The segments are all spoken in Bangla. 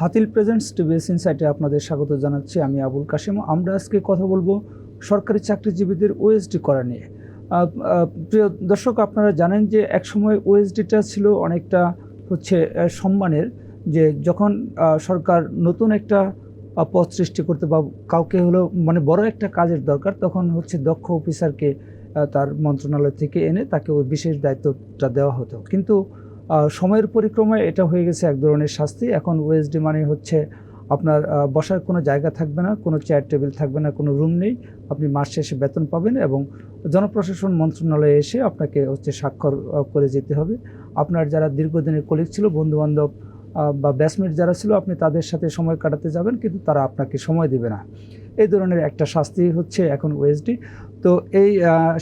হাতিল প্রেজেন্টস টিভিএস ইনসাইটে আপনাদের স্বাগত জানাচ্ছি। আমি আবুল কাশিম। আমরা আজকে কথা বলব সরকারি চাকরিজীবীদের ওএসডি করা নিয়ে। প্রিয় দর্শক, আপনারা জানেন যে একসময় ওএসডিটা ছিল অনেকটা হচ্ছে সম্মানের যে যখন সরকার নতুন একটা পথ সৃষ্টি করতে বা কাউকে হলো মানে বড় একটা কাজের দরকার, তখন হচ্ছে দক্ষ অফিসারকে তার মন্ত্রণালয় থেকে এনে তাকে ওই বিশেষ দায়িত্বটা দেওয়া হতো। কিন্তু সময়ের পরিক্রমায় এটা হয়ে গেছে এক ধরনের শাস্তি। এখন ওএসডি মানে হচ্ছে আপনার বসার কোনো জায়গা থাকবে না, কোনো চেয়ার টেবিল থাকবে না, কোনো রুম নেই। আপনি মাস শেষে বেতন পাবেন এবং জনপ্রশাসন মন্ত্রণালয়ে এসে আপনাকে হচ্ছে স্বাক্ষর করে যেতে হবে। আপনার যারা দীর্ঘদিনের কলিগ ছিল, বন্ধুবান্ধব বা ব্যাচমেট যারা ছিল, আপনি তাদের সাথে সময় কাটাতে যাবেন, কিন্তু তারা আপনাকে সময় দেবে না। এই ধরনের একটা শাস্তি হচ্ছে এখন ওএসডি। তো এই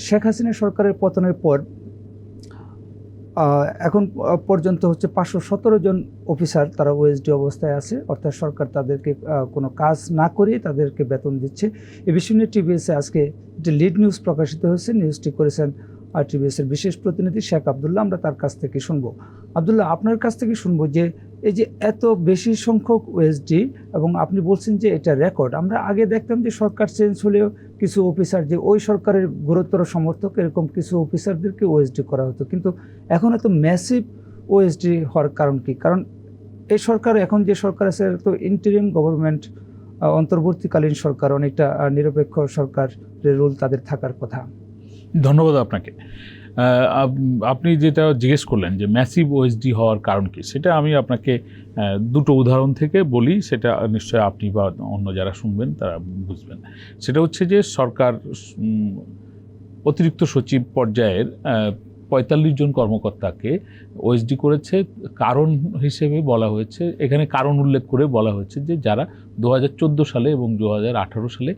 শেখ হাসিনা সরকারের পতনের পর এখন পর্যন্ত হচ্ছে পাঁচশো সতেরো জন অফিসার তারা ওএসডি অবস্থায় আছে। অর্থাৎ সরকার তাদেরকে কোনো কাজ না করেই তাদেরকে বেতন দিচ্ছে। এ বিষয় নিয়ে টিভিএসে আজকে যে লিড নিউজ প্রকাশিত হয়েছে। নিউজটি করেছেন আর টিভিএসের বিশেষ প্রতিনিধি শেখ আবদুল্লাহ, আমরা তার কাছ থেকে শুনব। আবদুল্লাহ, আপনার কাছ থেকে শুনব যে এই যে এত বেশি সংখ্যক ওএসডি এবং আপনি বলছেন যে এটা রেকর্ড আমরা আগে দেখতাম যে সরকার চেঞ্জ হলেও কিছু অফিসার যে ওই সরকারের গুরুতর সমর্থক, এরকম কিছু অফিসারদেরকে ওএসডি করা হতো। কিন্তু এখন এত ম্যাসিভ ওএসডি হওয়ার কারণ কি? কারণ এই সরকার, এখন যে সরকার আছে তো ইন্টারিম গভর্নমেন্ট অন্তর্বর্তীকালীন সরকার, অনেকটা নিরপেক্ষ সরকারের রোল তাদের থাকার কথা। ধন্যবাদ আপনাকে। আপনি যেটা জিজ্ঞেস করলেন যে ম্যাসিভ ওএসডি হওয়ার কারণ কি, সেটা আমি আপনাকে দুটো উদাহরণ থেকে বলি, সেটা নিশ্চয়ই আপনি বা অন্য যারা শুনবেন তারা বুঝবেন। সেটা হচ্ছে যে সরকার অতিরিক্ত সচিব পর্যায়ের পঁয়তাল্লিশ জন কর্মকর্তাকে ওএসডি করেছে। কারণ হিসেবে বলা হয়েছে, এখানে কারণ উল্লেখ করে বলা হয়েছে যে যারা দু হাজার চোদ্দ সালে এবং দু হাজার আঠারো সালে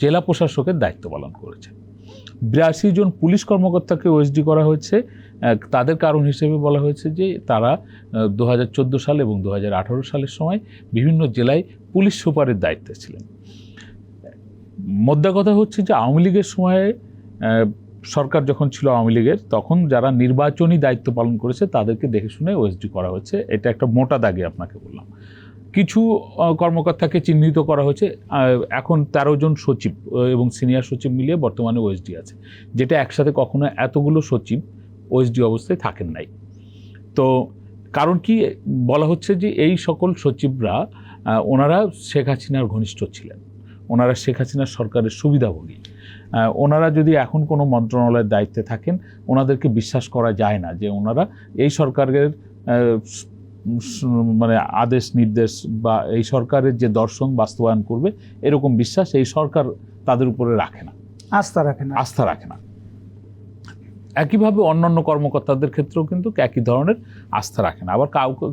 জেলা প্রশাসকের দায়িত্ব পালন করেছে। বিরাশি জন পুলিশ কর্মকর্তাকে ওএসডি করা হয়েছে। তাদের কারণ হিসেবে বলা হয়েছে যে তারা দু সাল এবং দুহাজার আঠারো সালের সময় বিভিন্ন জেলায় পুলিশ সুপারের দায়িত্বে ছিলেন। মোদ্দা কথা হচ্ছে যে আওয়ামী লীগের সময়ে সরকার যখন ছিল আওয়ামী লীগের, তখন যারা নির্বাচনী দায়িত্ব পালন করেছে তাদেরকে দেখে শুনে ওএসডি করা হয়েছে। এটা একটা মোটা দাগে আপনাকে বললাম। কিছু কর্মকর্তাকে চিহ্নিত করা হয়েছে। এখন তেরো জন সচিব এবং সিনিয়র সচিব মিলিয়ে বর্তমানে ওএসডি আছে, যেটা একসাথে কখনো এতগুলো সচিব ওএসডি অবস্থায় থাকেন নাই। তো কারণ কি? বলা হচ্ছে যে এই সকল সচিবরা ওনারা শেখ হাসিনার ঘনিষ্ঠ ছিলেন। ওনারা শেখ হাসিনার সরকারের সুবিধাভোগী। ওনারা যদি এখন কোনো মন্ত্রণালয়ের দায়িত্বে থাকেন, ওনাদেরকে বিশ্বাস করা যায় না যে ওনারা এই সরকারের মানে আদেশ নির্দেশ বা এই সরকারের যে দর্শন বাস্তবায়ন করবে এরকম বিশ্বাস এই সরকার তাদের উপরে রাখে না। আস্থা রাখে না। আস্থা রাখে না। একইভাবে অন্যান্য কর্মকর্তাদের ক্ষেত্রেও কিন্তু একই ধরনের আস্থা রাখে না। আবার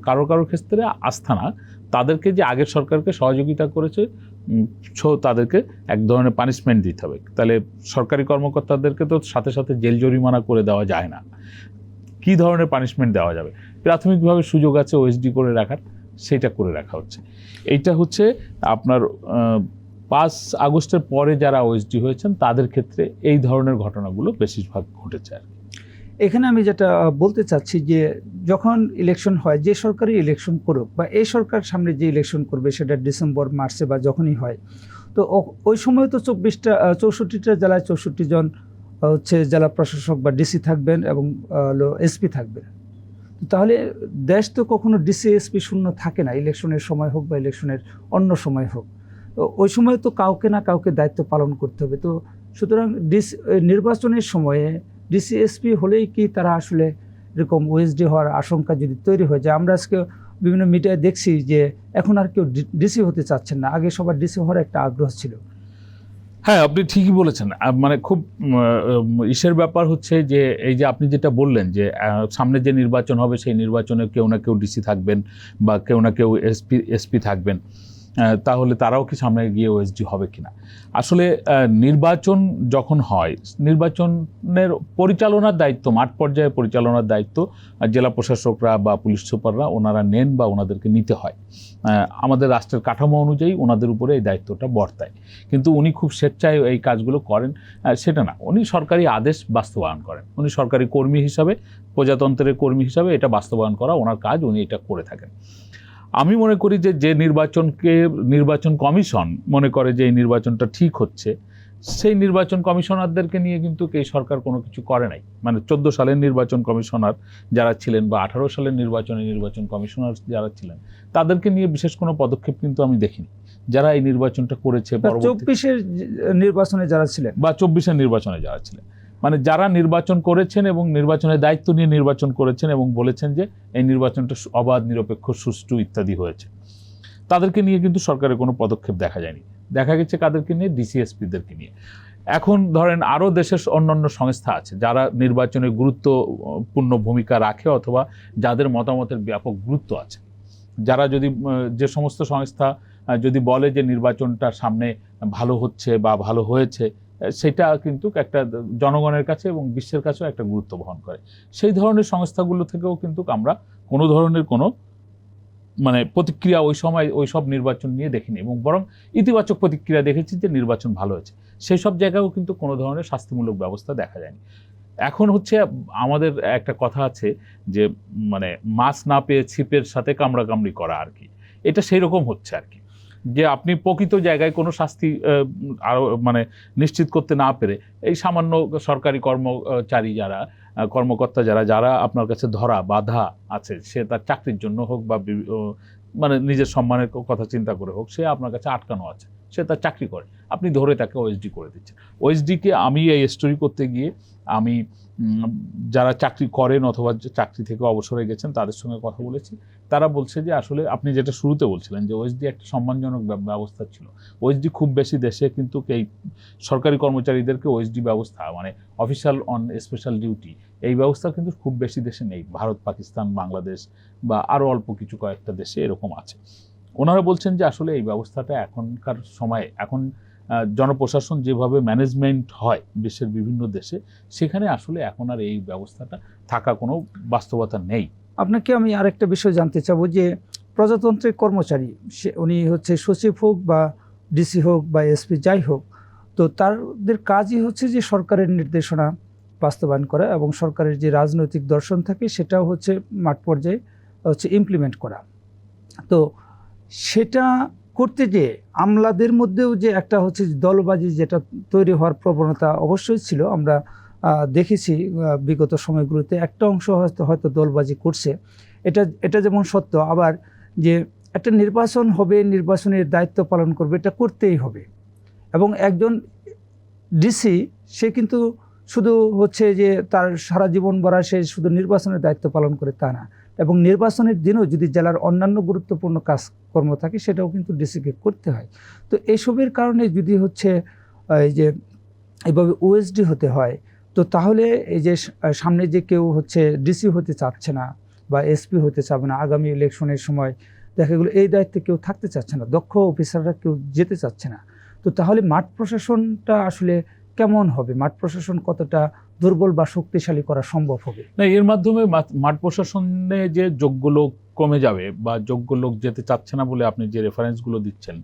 কারও কারও ক্ষেত্রে আস্থা না। তাদেরকে যে আগের সরকারকে সহযোগিতা করেছে সো তাদেরকে এক ধরনের পানিশমেন্ট দিতে হবে। তাহলে সরকারি কর্মকর্তাদেরকে তো সাথে সাথে জেল জরিমানা করে দেওয়া যায় না। কী ধরনের পানিশমেন্ট দেওয়া যাবে? প্রাথমিকভাবে সুযোগ আছে ওএসডি করে রাখার, সেটা করে রাখা হচ্ছে। এইটা হচ্ছে আপনার পাঁচ আগস্টের পরে যারা ওএসডি হয়েছেন, তাদের ক্ষেত্রে এই ধরনের ঘটনাগুলো বেশিরভাগ ঘটেছে আর এখানে আমি যেটা বলতে চাচ্ছি যে, যখন ইলেকশন হয়, যে সরকারই ইলেকশন করুক বা এই সরকার সামনে যে ইলেকশন করবে, সেটা ডিসেম্বর মার্চে বা যখনই হয়, তো ওই সময় তো চব্বিশটা চৌষট্টিটা জেলায় চৌষট্টি জন হচ্ছে জেলা প্রশাসক বা ডিসি থাকবেন এবং এসপি থাকবেন। তাহলে দেশ তো কখনো ডিসি, এসপি শূন্য থাকে না, ইলেকশনের সময় হোক বা ইলেকশনের অন্য সময় হোক। ওই সময় তো কাউকে না কাউকে দায়িত্ব পালন করতে হবে। তো সুতরাং ডিস নির্বাচনের সময়ে ডিসিএসপি হলেই কি তারা আসলে এরকম ওএসডি হওয়ার আশঙ্কা যদি তৈরি হয়ে যায়? আমরা আজকে বিভিন্ন মিডিয়ায় দেখছি যে এখন আর কেউ ডিসি হতে চাচ্ছেন না। আগে সবার ডিসি হওয়ার একটা আগ্রহ ছিল। হ্যাঁ আপনি ঠিকই বলেছেন। মানে খুব ইসের ব্যাপার হচ্ছে যে, এই যে আপনি যেটা বললেন যে সামনে যে নির্বাচন হবে, সেই নির্বাচনে কেউ না কেউ ডিসি থাকবেন বা কেউ না কেউ এসপি এসপি থাকবেন। তাহলে তারাও কি সামনে গিয়ে ওএসডি হবে কিনা? আসলে নির্বাচন যখন হয়, নির্বাচনের পরিচালনার দায়িত্ব, মাঠ পর্যায়ে পরিচালনার দায়িত্ব জেলা প্রশাসকরা বা পুলিশ সুপাররা ওনারা নেন বা ওনাদেরকে নিতে হয়। আমাদের রাষ্ট্রের কাঠামো অনুযায়ী ওনাদের উপরে এই দায়িত্বটা বর্তায়। কিন্তু উনি খুব স্বেচ্ছায় এই কাজগুলো করেন সেটা না। উনি সরকারি আদেশ বাস্তবায়ন করেন। উনি সরকারি কর্মী হিসাবে, প্রজাতন্ত্রের কর্মী হিসাবে এটা বাস্তবায়ন করা ওনার কাজ, উনি এটা করে থাকেন। আমি মনে করি যে যে নির্বাচনকে নির্বাচন কমিশন মনে করে যে এই নির্বাচনটা ঠিক হচ্ছে সেই নির্বাচন কমিশনারদেরকে নিয়ে কিন্তু এই সরকার কোনো কিছু করে নাই। মানে চোদ্দ সালের নির্বাচন কমিশনার যারা ছিলেন বা আঠারো সালের নির্বাচনে নির্বাচন কমিশনার যারা ছিলেন তাদেরকে নিয়ে বিশেষ কোনো পদক্ষেপ কিন্তু আমি দেখিনি। যারা এই নির্বাচনটা করেছে চব্বিশের নির্বাচনে যারা ছিলেন। বা চব্বিশের নির্বাচনে যারা ছিলেন। মানে যারা নির্বাচন করেছেন এবং নির্বাচনের দায়িত্ব নিয়ে নির্বাচন করেছেন এবং বলেছেন যে এই নির্বাচনটা অবাধ, নিরপেক্ষ, সুষ্ঠু ইত্যাদি হয়েছে। তাদেরকে নিয়ে কিন্তু সরকারের কোনো পদক্ষেপ দেখা যায়নি। দেখা গেছে কাদেরকে নিয়ে? ডিসিএসপিদেরকে নিয়ে। এখন ধরেন আরও দেশের অন্যান্য সংস্থা আছে, যারা নির্বাচনে গুরুত্বপূর্ণ ভূমিকা রাখে অথবা যাদের মতামতের ব্যাপক গুরুত্ব আছে। যারা যদি যে সমস্ত সংস্থা যদি বলে যে নির্বাচনটা সামনে ভালো হচ্ছে বা ভালো হয়েছে সেটা কিন্তু একটা জনগণের কাছে এবং বিশ্বের কাছেও একটা গুরুত্ব বহন করে। সেই ধরনের সংস্থাগুলো থেকেও কিন্তু আমরা কোনো ধরনের কোনো মানে প্রতিক্রিয়া ওই সময় ওই সব নির্বাচন নিয়ে দেখিনি এবং বরং ইতিবাচক প্রতিক্রিয়া দেখেছি যে নির্বাচন ভালো হয়েছে। সেই সব জায়গায়ও কিন্তু কোনো ধরনের শাস্তিমূলক ব্যবস্থা দেখা যায়নি। এখন হচ্ছে আমাদের একটা কথা আছে যে মানে মাছ না পেয়ে ছিপের সাথে কামড়াকামড়ি করা আর কি। এটা সেই রকম হচ্ছে আর কি। যে আপনি প্রকৃত জায়গায় কোনো শাস্তি আরও মানে নিশ্চিত করতে না পেরে এই সামান্য সরকারি কর্মচারী যারা কর্মকর্তা যারা যারা আপনার কাছে ধরা, বাধা আছে, সে তার চাকরির জন্য হোক বা মানে নিজের সম্মানের কথা চিন্তা করে হোক, সে আপনার কাছে আটকানো আছে। সে তার চাকরি করে। আপনি ধরে তাকে ওএসডি করে দিচ্ছেন। ওএসডিকে আমি এই স্টোরি করতে গিয়ে আমি যারা চাকরি করেন অথবা চাকরি থেকে অবসরে গেছেন তাদের সঙ্গে কথা বলেছি। তারা বলছে যে আসলে আপনি যেটা শুরুতে বলছিলেন যে ওএসডি একটা সম্মানজনক ব্যবস্থা ছিল। ওএসডি খুব বেশি দেশে কিন্তু এই সরকারি কর্মচারীদেরকে ওএসডি ব্যবস্থা মানে অফিসিয়াল অন স্পেশাল ডিউটি এই ব্যবস্থা কিন্তু খুব বেশি দেশে নেই। ভারত, পাকিস্তান, বাংলাদেশ বা আরও অল্প কিছু কয়েকটা দেশে এরকম আছে। ওনারা বলছেন যে আসলে এই ব্যবস্থাটা এখনকার সময়ে, এখন জনপ্রশাসন যেভাবে ম্যানেজমেন্ট হয় বিশ্বের বিভিন্ন দেশে, সেখানে আসলে এখন আর এই ব্যবস্থাটা থাকা কোনো বাস্তবতা নেই। আপনাকে আমি আরেকটা বিষয় জানতে চাবো যে প্রজাতন্ত্রের কর্মচারী, সে, উনি হচ্ছে সচিব হোক বা ডিসি হোক বা এসপি যাই হোক, তো তাদের কাজই হচ্ছে যে সরকারের নির্দেশনা বাস্তবায়ন করা এবং সরকারের যে রাজনৈতিক দর্শন থাকে সেটাও হচ্ছে মাঠ পর্যায়ে হচ্ছে ইমপ্লিমেন্ট করা। তো সেটা করতে গিয়ে আমলাদের মধ্যেও যে একটা হচ্ছে দলবাজি যেটা তৈরি হওয়ার প্রবণতা অবশ্যই ছিল, আমরা দেখেছি বিগত সময়গুলোতে একটা অংশ হয়তো হয়তো দলবাজি করছে। এটা এটা যেমন সত্য, আবার যে একটা নির্বাচন হবে, নির্বাচনের দায়িত্ব পালন করবে, এটা করতেই হবে। এবং একজন ডিসি, সে কিন্তু শুধু হচ্ছে যে তার সারা জীবন ভরা সে শুধু নির্বাচনের দায়িত্ব পালন করে তা না। এবং নির্বাচনের দিনেও যদি জেলার অন্যান্য গুরুত্বপূর্ণ কাজকর্ম থাকে, সেটাও কিন্তু ডিসিকে করতে হয়। তো এসবের কারণে যদি হচ্ছে, এই যে, এভাবে ওএসডি হতে হয়, তো তাহলে এই যে, সামনে যে কেউ হচ্ছে ডিসি হতে চাচ্ছে না বা এসপি হতে চাবে না, আগামী ইলেকশনের সময় দেখা গেলো এই দায়িত্বে কেউ থাকতে চাচ্ছে না, দক্ষ অফিসাররা কেউ যেতে চাচ্ছে না। তো তাহলে মাঠ প্রশাসনটা আসলে কেমন হবে? মাঠ প্রশাসন কতটা দুর্বল বা শক্তিশালী করা সম্ভব হবে? না, এর মাধ্যমে মাঠ- প্রশাসনে যে যোগ্য লোক কমে যাবে বা যোগ্য লোক যেতে চাচ্ছে না বলে আপনি যে রেফারেন্সগুলো দিচ্ছেন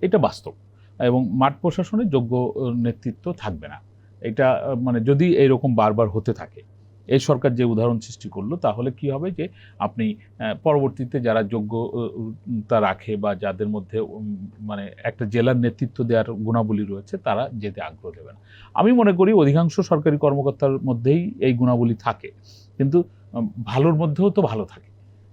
এটা বাস্তব। এবং মাঠ প্রশাসনে যোগ্য নেতৃত্ব থাকবে না। এটা মানে যদি এইরকম বারবার হতে থাকে এই সরকার যে উদাহরণ সৃষ্টি করল, তাহলে কি হবে যে আপনি পরবর্তীতে যারা যোগ্য তা রাখে বা যাদের মধ্যে মানে একটা জেলার নেতৃত্ব দেওয়ার গুণাবলী রয়েছে, তারা যেতে আগ্রহ দেবে না। আমি মনে করি অধিকাংশ সরকারি কর্মকর্তার মধ্যেই এই গুণাবলী থাকে। কিন্তু ভালোর মধ্যেও তো ভালো থাকে।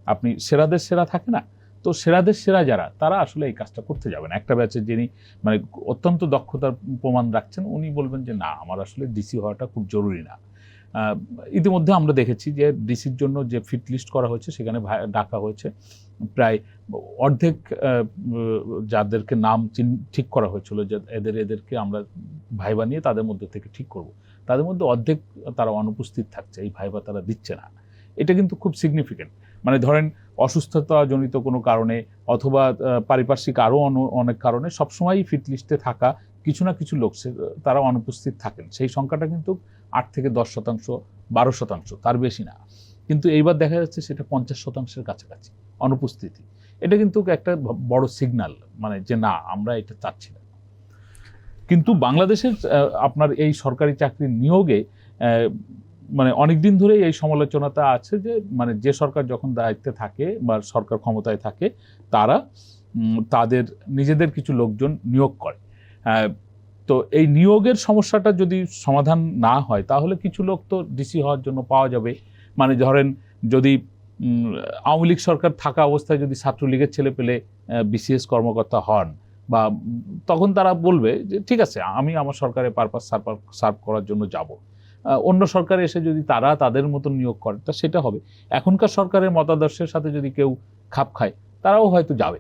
আপনি সেরাদের সেরা থাকে না। তো সেরাদের সেরা যারা, তারা আসলে এই কাজটা করতে যাবেন একটা ব্যাচে যিনি মানে অত্যন্ত দক্ষতার প্রমাণ রাখছেন, উনি বলবেন যে, না, আমার আসলে ডিসি হওয়াটা খুব জরুরি না। ইতিমধ্যে আমরা দেখেছি যে ডিসির জন্য যে ফিট লিস্ট করা হয়েছে, সেখানে ভাই- ডাকা হয়েছে। প্রায় অর্ধেক যাদেরকে নাম ঠিক করা হয়েছিল, যে এদের, এদেরকে আমরা ভাইবা নিয়ে তাদের মধ্যে থেকে ঠিক করব। তাদের মধ্যে অর্ধেক তারা অনুপস্থিত থাকছে, এই ভাইবা তারা দিচ্ছে না। এটা কিন্তু খুব সিগনিফিকেন্ট মানে ধরেন, অসুস্থতাজনিত কোনো কারণে অথবা পারিপার্শ্বিক আরও অনেক কারণে সবসময়ই ফিট লিস্টে থাকা কিছু না কিছু লোক তারা অনুপস্থিত থাকেন। সেই সংখ্যাটা কিন্তু আট থেকে দশ শতাংশ, বারো শতাংশ, তার বেশি না। কিন্তু এইবার দেখা যাচ্ছে সেটা পঞ্চাশ শতাংশের কাছাকাছি, অনুপস্থিতি। এটা কিন্তু একটা বড় সিগন্যাল মানে যে না, আমরা এটা চাচ্ছি না। কিন্তু বাংলাদেশের আপনার এই সরকারি চাকরির নিয়োগে মানে অনেক দিন ধরেই এই সমালোচনাটা আছে যে মানে যে সরকার যখন দায়িত্বে থাকে বা সরকার ক্ষমতায় থাকে, তারা তাদের নিজেদের কিছু লোকজন নিয়োগ করে। তো এই নিয়োগের সমস্যাটা যদি সমাধান না হয়, তাহলে কিছু লোক তো ডিসি হওয়ার জন্য পাওয়া যাবে। মানে ধরেন যদি আওয়ামী লীগ সরকার থাকা অবস্থায় যদি ছাত্রলীগের ছেলে পেলে বিসিএস কর্মকর্তা হন বা তখন তারা বলবে যে, ঠিক আছে, আমি আমার সরকারের পারপাস সার্ভ করার জন্য যাব। অন্য সরকারে এসে যদি তারা তাদের মতো নিয়োগ করে, তা সেটা হবে। এখনকার সরকারের মতাদর্শের সাথে যদি কেউ খাপ খায়, তারাও হয়তো যাবে।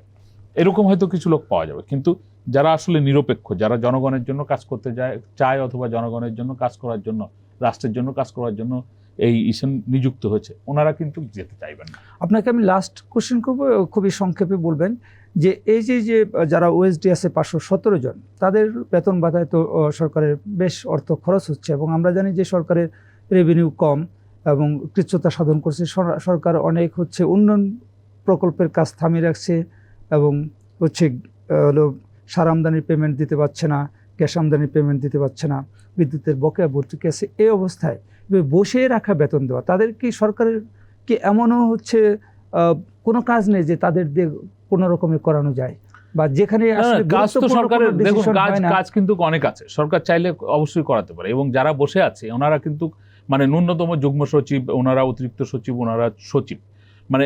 এরকম হয়তো কিছু লোক পাওয়া যাবে। কিন্তু যারা আসলে নিরপেক্ষ, যারা জনগণের জন্য কাজ করতে যায়, চায় অথবা জনগণের জন্য কাজ করার জন্য, রাষ্ট্রের জন্য কাজ করার জন্য এই ইসেন নিযুক্ত হয়েছে, ওনারা কিন্তু যেতে চাইবেন না। আপনাকে আমি লাস্ট কোশ্চেন করব খুবই সংক্ষেপে বলবেন যে, এই যে যে, যারা ওএসডি আছে পাঁচশো সতেরো জন, তাদের বেতন ভাতায় তো সরকারের বেশ অর্থ খরচ হচ্ছে এবং আমরা জানি যে, সরকারের রেভিনিউ কম এবং কৃচ্ছতা সাধন করছে সরকার অনেক হচ্ছে উন্নয়ন প্রকল্পের কাজ থামিয়ে রাখছে এবং হচ্ছে হলো সার আমদানির পেমেন্ট দিতে পারছে না গ্যাস আমদানির পেমেন্ট দিতে পারছে না বিদ্যুতের বকেয়া ভর্তুকি আছে এই অবস্থায় বসে রাখা বেতন দেওয়া তাদের কি সরকারের কি এমনও হচ্ছে কোনো কাজ নেই যে তাদের দিয়ে কোনো রকমে করানো যায়? বা যেখানে কাজ তো সরকারের দেখুন কাজ কাজ কিন্তু অনেক আছে। সরকার চাইলে অবশ্যই করাতে পারে এবং যারা বসে আছে ওনারা কিন্তু মানে ন্যূনতম যুগ্ম সচিব ওনারা অতিরিক্ত সচিব ওনারা সচিব। মানে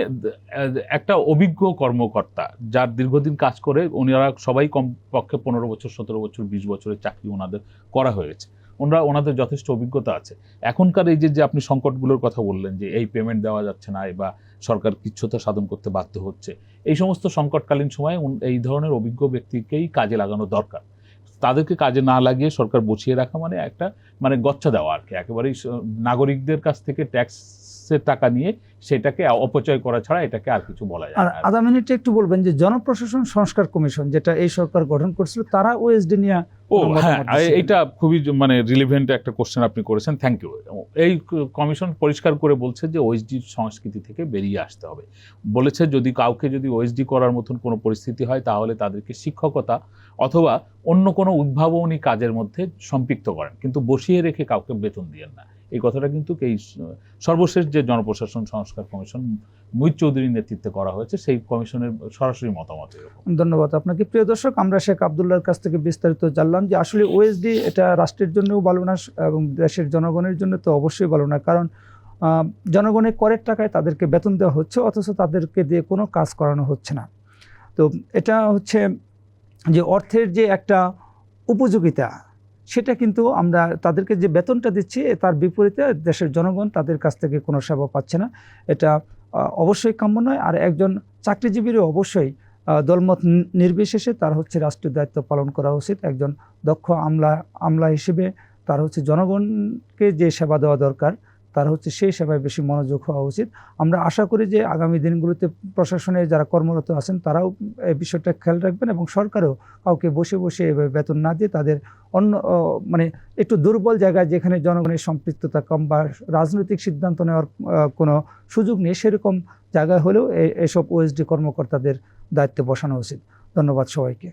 একটা অভিজ্ঞ কর্মকর্তা যার দীর্ঘদিন কাজ করে ওনারা সবাই কমপক্ষে পনেরো বছর, সতেরো বছর, বিশ বছরের চাকরি ওনাদের করা হয়েছে। ওনারা, ওনাদের যথেষ্ট অভিজ্ঞতা আছে। এখনকার এই যে যে আপনি সংকটগুলোর কথা বললেন যে এই পেমেন্ট দেওয়া যাচ্ছে না বা সরকার কিচ্ছুতা সাধন করতে বাধ্য হচ্ছে, এই সমস্ত সংকটকালীন সময়ে এই ধরনের অভিজ্ঞ ব্যক্তিকেই কাজে লাগানো দরকার। তাদেরকে কাজে না লাগিয়ে সরকার বসিয়ে রাখা মানে একটা মানে গচ্ছা দেওয়া আর কি। একেবারেই নাগরিকদের কাছ থেকে ট্যাক্সের টাকা নিয়ে সেটাকে অপচয় করা ছাড়া এটাকে আর কিছু বলা যায় আর আধা মিনিটে একটু বলবেন যে জনপ্রশাসন সংস্কার কমিশন যেটা এই সরকার গঠন করছিল তারা ওএসডি নিয়ে ও হ্যাঁ? এইটা খুবই মানে রিলিভেন্ট একটা কোশ্চেন আপনি করেছেন থ্যাংক ইউ এই কমিশন পরিষ্কার করে বলছে যে ওএসডি সংস্কৃতি থেকে বেরিয়ে আসতে হবে। বলেছে যদি কাউকে যদি ওএসডি করার মতন কোনো পরিস্থিতি হয় তাহলে তাদেরকে শিক্ষকতা অথবা অন্য কোনো উদ্ভাবনী কাজের মধ্যে সম্পৃক্ত করেন। কিন্তু বসিয়ে রেখে কাউকে বেতন দিয়েন না। এই কথাটা কিন্তু এই সর্বশেষ যে জনপ্রশাসন সংস্কার কমিশন মুহিত চৌধুরীর নেতৃত্বে করা হয়েছে, সেই কমিশনের সরাসরি মতামত ধন্যবাদ আপনাকে। প্রিয় দর্শক, আমরা শেখ আবদুল্লার কাছ থেকে বিস্তারিত জানলাম যে আসলে ওএসডি এটা রাষ্ট্রের জন্যও ভালো না, এবং দেশের জনগণের জন্য তো অবশ্যই ভালো না। কারণ জনগণের করের টাকায় তাদেরকে বেতন দেওয়া হচ্ছে, অথচ তাদেরকে দিয়ে কোনো কাজ করানো হচ্ছে না। তো এটা হচ্ছে যে অর্থের যে একটা উপযোগিতা সেটা কিন্তু আমরা তাদেরকে যে বেতনটা দিচ্ছি তার বিপরীতে দেশের জনগণ তাদের কাছ থেকে কোনো সেবা পাচ্ছে না। এটা অবশ্যই কাম্য নয়। আর একজন চাকরিজীবীরও অবশ্যই দলমত নির্বিশেষে তার হচ্ছে রাষ্ট্রীয় দায়িত্ব পালন করা উচিত। একজন দক্ষ আমলা আমলা হিসেবে তার হচ্ছে জনগণকে যে সেবা দেওয়া দরকার তার হচ্ছে সেই সেবায় বেশি মনোযোগ হওয়া উচিত। আমরা আশা করি যে আগামী দিনগুলোতে প্রশাসনে যারা কর্মরত আছেন, তারাও এই বিষয়টা খেয়াল রাখবেন এবং সরকারও কাউকে বসে বসে এভাবে বেতন না দিয়ে তাদের অন্য মানে একটু দুর্বল জায়গায় যেখানে জনগণের সম্পৃক্ততা কম বা রাজনৈতিক সিদ্ধান্ত নেওয়ার কোনো সুযোগ নেই, সেরকম জায়গায় হলেও এসব ওএসডি কর্মকর্তাদের দায়িত্বে বসানো উচিত। ধন্যবাদ সবাইকে।